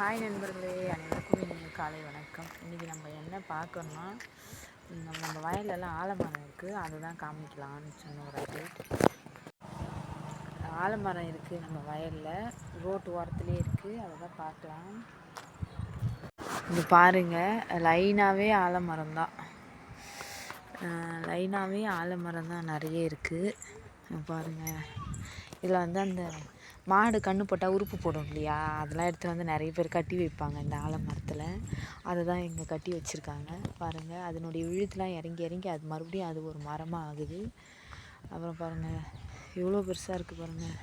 Hi நண்பர்களே. அனைவருக்கும் இனிய காலை வணக்கம். இன்றைக்கி நம்ம என்ன பார்க்கணும்னா நம்ம நம்ம ஆலமரம் இருக்குது அதை தான் காமிக்கலாம்னு சொன்ன ஒரு அப்டேட் ஆலமரம் இருக்குது நம்ம வயலில். ரோட்டு ஓரத்துலேயே இருக்குது அதை தான் பார்க்கலாம். இது பாருங்கள் லைனாகவே ஆலமரம் தான். லைனாகவே ஆலமரம் தான் நிறைய இருக்குது பாருங்கள் இதில் வந்து அந்த மாடு கன்று போட்டால் உறுப்பு போடும் இல்லையா? அதெல்லாம் எடுத்து வந்து நிறைய பேர் கட்டி வைப்பாங்க இந்த ஆலமரத்தில். அதை தான் இங்கே கட்டி வச்சுருக்காங்க. பாருங்கள் அதனுடைய விழுத்துலாம் இறங்கி இறங்கி அது மறுபடியும் அது ஒரு மரமாக ஆகுது. அப்புறம் பாருங்கள் எவ்வளோ பெருசாக இருக்குது பாருங்கள்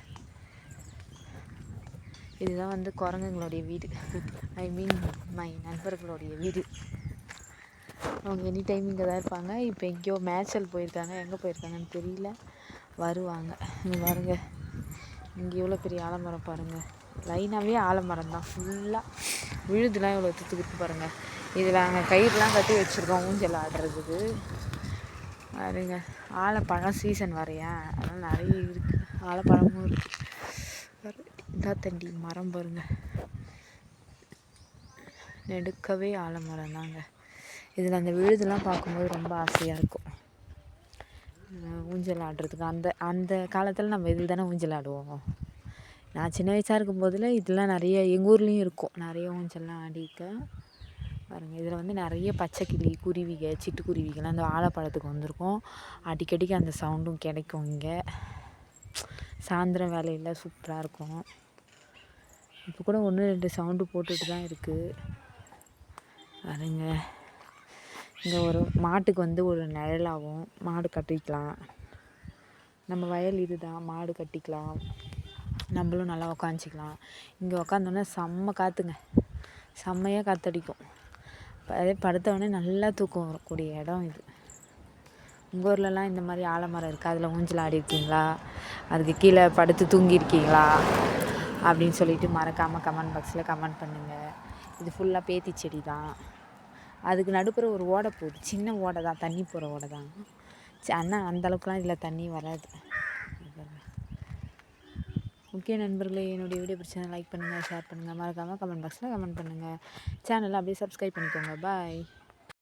இதுதான் வந்து குரங்குங்களுடைய வீடு. ஐ மீன் மை நண்பர்களுடைய வீடு. அவங்க எனி டைம் இங்கே தான் இருப்பாங்க. இப்போ எங்கேயோ மேய்ச்சல் போயிருக்காங்க. எங்கே போயிருக்காங்கன்னு தெரியல. வருவாங்க. இங்கே பாருங்கள் இங்கே எவ்வளோ பெரிய ஆலமரம் பாருங்கள் லைனாகவே ஆலமரம் தான். ஃபுல்லாக விழுதுலாம் இவ்வளோ துத்துக்கிட்டு பாருங்கள் இதில் நாங்கள் கயிறுலாம் கட்டி வச்சுருக்கோம். ஊஞ்சல் ஆடுறதுக்கு. பாருங்க. ஆலப்பழம் சீசன் வரையா? அதெல்லாம் நிறைய இருக்குது ஆலப்பழமும் இருக்குது இதா தண்டி மரம் பாருங்க. நெடுக்கவே ஆலமரம் தாங்க. இதில் அந்த விழுதுலாம் பார்க்கும்போது ரொம்ப ஆசையாக இருக்கும். ஊஞ்சல் ஆடுறதுக்கு. அந்த அந்த காலத்தில் நம்ம இதில் தானே ஊஞ்சல் ஆடுவோம். நான் சின்ன வயசாக இருக்கும் போதில் இதெல்லாம் நிறைய எங்கள் ஊர்லேயும் இருக்கும். நிறைய ஊஞ்சல்லாம் ஆடிக்க பாருங்கள் இதில் வந்து நிறைய பச்சைக்கிளி குருவிக சிட்டுக்குருவிகள்லாம் அந்த வாழைப்பழத்துக்கு வந்திருக்கும். அடிக்கடிக்கு அந்த சவுண்டும் கிடைக்கும் இங்கே. சாயந்தரம் வேலையில் சூப்பராக இருக்கும். இப்போ கூட ஒன்று ரெண்டு சவுண்டு போட்டுட்டு தான் இருக்குது பாருங்கள் இங்கே ஒரு மாட்டுக்கு வந்து ஒரு நிழலாகும் மாடு கட்டிக்கலாம். நம்ம வயல் இது தான் மாடு கட்டிக்கலாம். நம்மளும் நல்லா உக்காந்துச்சிக்கலாம் இங்கே உக்காந்தோன்னே செம்ம காற்றுங்க செம்மையாக காற்றடிக்கும் அதே படுத்தவொடனே நல்லா தூக்கம் வரக்கூடிய இடம் இது. உங்கள் ஊர்லலாம் இந்த மாதிரி ஆலமரம் இருக்குது அதில் ஊஞ்சல் ஆடி இருக்கீங்களா? அதுக்கு கீழே படுத்து தூங்கியிருக்கீங்களா அப்படின்னு சொல்லிட்டு மறக்காமல் கமெண்ட் பாக்ஸில் கமெண்ட் பண்ணுங்கள் இது ஃபுல்லாக பேத்தி செடி தான் அதுக்கு நடுப்புற ஒரு ஓடை போகுது. சின்ன ஓடை தான் தண்ணி போகிற ஓடை தான் ஆனால் அந்தளவுக்குலாம் இதில் தண்ணி வராது. முக்கிய நண்பர்களே என்னுடைய வீடியோ பிடிச்சா லைக் பண்ணுங்கள் ஷேர் பண்ணுங்கள் மறக்காமல் கமெண்ட் பாக்ஸில் கமெண்ட் பண்ணுங்கள் சேனலை அப்படியே சப்ஸ்கிரைப் பண்ணிக்கோங்க. பாய்